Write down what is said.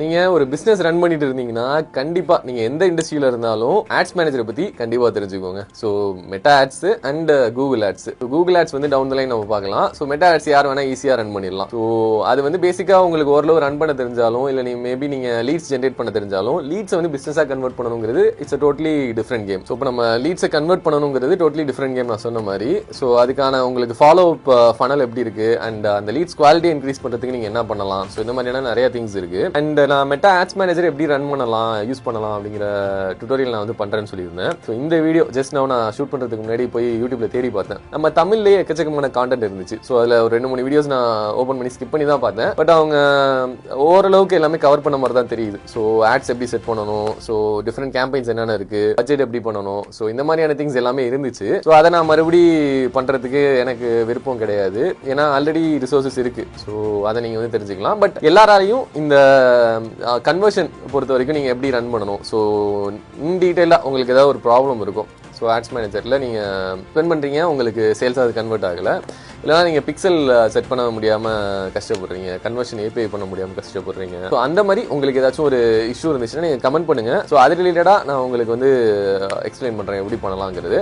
நீங்க ஒரு business run பண்ணிட்டு இருந்தீங்கன்னா கண்டிப்பா நீங்க எந்த இண்டஸ்ட்ரியில இருந்தாலும் ஆட்ஸ் மேனேஜரை பத்தி கண்டிப்பா தெரிஞ்சுக்கோங்க. So Meta ads and Google ads Google ads வந்து டவுன் த லைன் நம்ம பார்க்கலாம். ஸோ மெட்டா ஆட்ஸ் யார் வேணா ஈஸியா ரன் பண்ணிடலாம். ஸோ அது வந்து பேசிக்கா உங்களுக்கு ஓரளவு ரன் பண்ண தெரிஞ்சாலும் இல்ல நீங்க மேபி நீங்க லீட்ஸ் ஜென்ரேட் பண்ண தெரிஞ்சாலும் லீட்ஸ் வந்து பிசினஸா கன்வெர்ட் பண்ணணுங்கிறது it's totally different game so இப்போ நம்ம லீட்ஸை கன்வெர்ட் பண்ணணுங்கிறது டோட்லி டிஃப்ரெண்ட் கேம் நான் சொன்ன மாதிரி. ஸோ அதுக்கான உங்களுக்கு ஃபாலோ அப் ஃபனல் எப்படி இருக்கு? அண்ட் uh, அந்த லீட்ஸ் குவாலிட்டி இன்க்ரீஸ் பண்றதுக்கு நீங்க என்ன பண்ணலாம்? ஸோ இந்த மாதிரியான நிறைய திங்ஸ் இருக்கு. அண்ட் நான் மெட்டா ஆட்ஸ் மேனேஜர் எப்படி ரன் பண்ணலாம் யூஸ் பண்ணலாம் அப்படிங்கிற டுட்டோரியல் நான் வந்து பண்ணுறேன்னு சொல்லியிருந்தேன். ஸோ இந்த வீடியோ ஜஸ்ட் நான் நான் ஷூட் பண்ணுறதுக்கு முன்னாடி போய் யூடியூப்ல தேடி பார்த்தேன். நம்ம தமிழ்லேயே எக்கச்சக்கமான கான்டென்ட் இருந்துச்சு. ஸோ அதில் ஒரு ரெண்டு மூணு வீடியோஸ் நான் ஓப்பன் பண்ணி ஸ்கிப் பண்ணி தான் பார்த்தேன். பட் அவங்க ஓரளவுக்கு எல்லாமே கவர் பண்ண மாதிரி தான் தெரியுது. ஸோ ஆட்ஸ் எப்படி செட் பண்ணணும்? ஸோ டிஃப்ரெண்ட் கேம்பெயின்ஸ் என்னென்ன இருக்குது பட்ஜெட் எப்படி பண்ணணும்? ஸோ இந்த மாதிரியான திங்ஸ் எல்லாமே இருந்துச்சு. ஸோ அதை நான் மறுபடி பண்ணுறதுக்கு எனக்கு விருப்பம் கிடையாது. ஏன்னா ஆல்ரெடி ரிசோர்சஸ் இருக்குது ஸோ அதை நீங்கள் வந்து தெரிஞ்சுக்கலாம். பட் எல்லாராலையும் இந்த Um, uh, கன்வர்ஷன் பொறுத்த வரைக்கும் நீங்கள் எப்படி ரன் பண்ணணும்? ஸோ இன் டீட்டெயிலாக உங்களுக்கு ஏதாவது ஒரு ப்ராப்ளம் இருக்கும். ஸோ ஆட்ஸ் மேனேஜரில் நீங்கள் ஸ்பெண்ட் பண்ணுறீங்க உங்களுக்கு சேல்ஸ் அது கன்வெர்ட் ஆகலை. இல்லைனா நீங்கள் பிக்சல் செட் uh, பண்ண முடியாமல் கஷ்டப்படுறீங்க கன்வர்ஷன் ஏபிஐ பண்ண முடியாமல் கஷ்டப்படுறீங்க. ஸோ அந்த மாதிரி உங்களுக்கு ஏதாச்சும் ஒரு இஷ்யூ இருந்துச்சுன்னா நீங்கள் கமெண்ட் பண்ணுங்கள் ஸோ அது ரிலேட்டடாக நான் உங்களுக்கு வந்து uh, எக்ஸ்பிளைன் பண்ணுறேன் எப்படி பண்ணலாங்கிறது